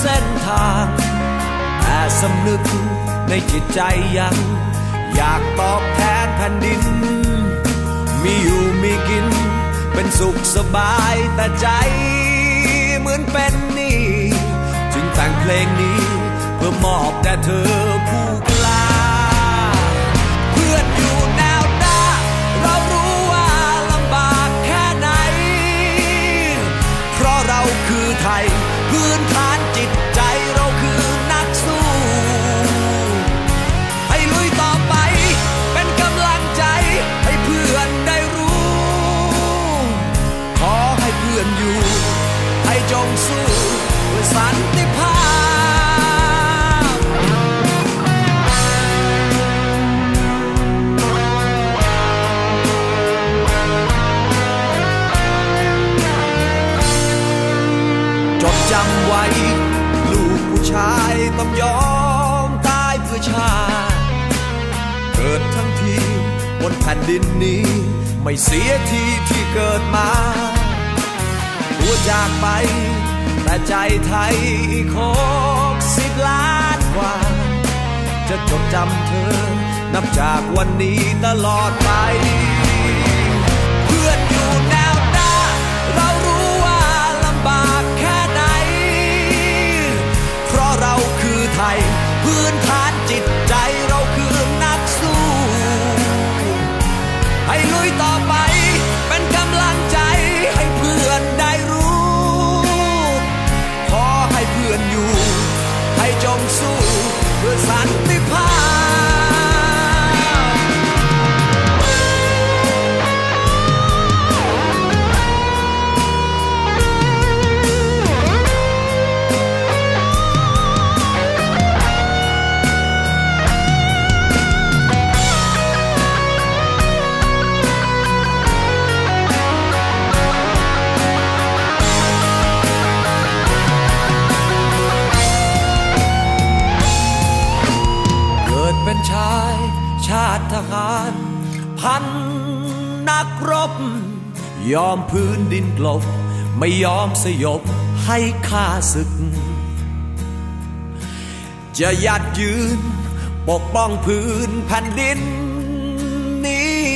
เส้นทาง แต่สำนึกในจิตใจยัง อยากตอบแทนแผ่นดิน มีอยู่มีกิน เป็นสุขสบายแต่ใจเหมือนเป็นนี่ จึงแต่งเพลงนี้ เพื่อมอบแด่เธอผู้ ผ่นดินนี้ ไม่เสียทีที่เกิดมาตัวจากไป แต่ใจไทยอีกหกสิบล้านกว่า จะจดจำเธอ นับจากวันนี้ตลอดไป เพื่อนอยู่แนวหน้า เรารู้ว่าลำบากแค่ไหน เพราะเราคือไทย พื้นฐานจิตใจ ลุยต่อไป พันนักรบ ยอมพื้นดินกลบ ไม่ยอมสยบให้ข้าศึก จะยัดยืน ปกป้องพื้นแผ่นดินนี้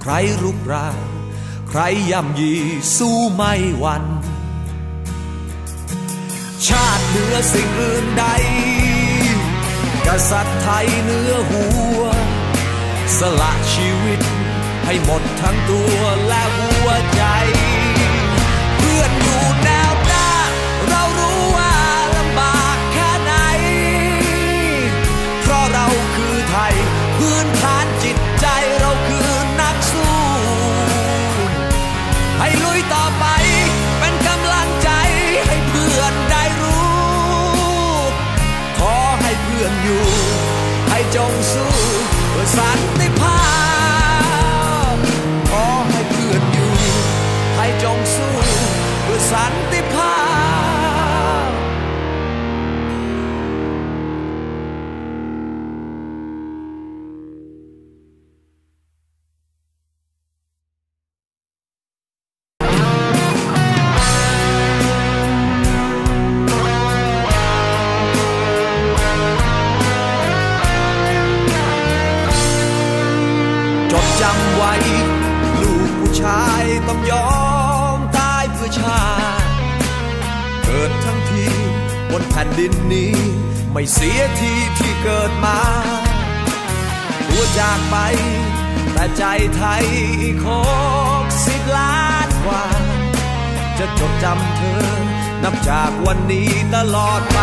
ใครรุกรานใครย่ำยีสู้ไม่หวันชาติเหนือสิ่งอื่นใดกษัตริย์ไทยเนื้อหัว สละชีวิต ให้หมดทั้งตัวและหัวใจ เพื่อนอยู่แนวหน้า เรารู้ว่าลำบากแค่ไหน เพราะเราคือไทย พื้นฐานจิตใจเราคือนักสู้ ให้ลุยต่อไปเป็นกำลังใจให้เพื่อนได้รู้ ขอให้เพื่อนอยู่ ให้จงสู้เชายต้องยอมตายเพื่อชาติเกิดทั้งทีบนแผ่นดินนี้ ไม่เสียทีที่เกิดมาตัวจากไป แต่ใจไทยคงสิบล้านกว่า จะจดจำเธอ นับจากวันนี้ตลอดไป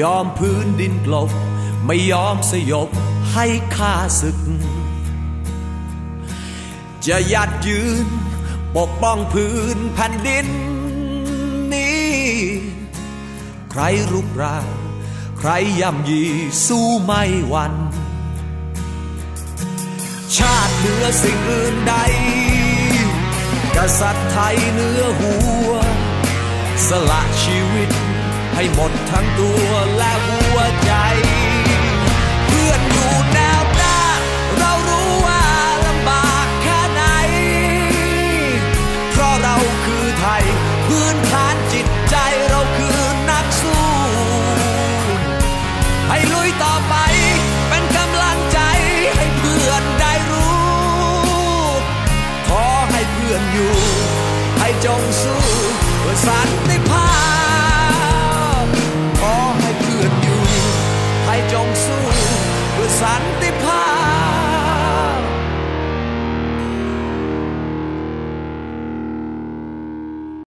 ยอมพื้นดินกลบ ไม่ยอมสยบให้ข้าศึก จะหยัดยืน ปกป้องพื้นแผ่นดินนี้ ใครรุกรานใครย่ำยีสู้ไม่หวันชาติเหนือสิ่งอื่นใด กษัตริย์ไทยเนื้อหัว สละชีวิต ห้หมดทั้งตัวและหัว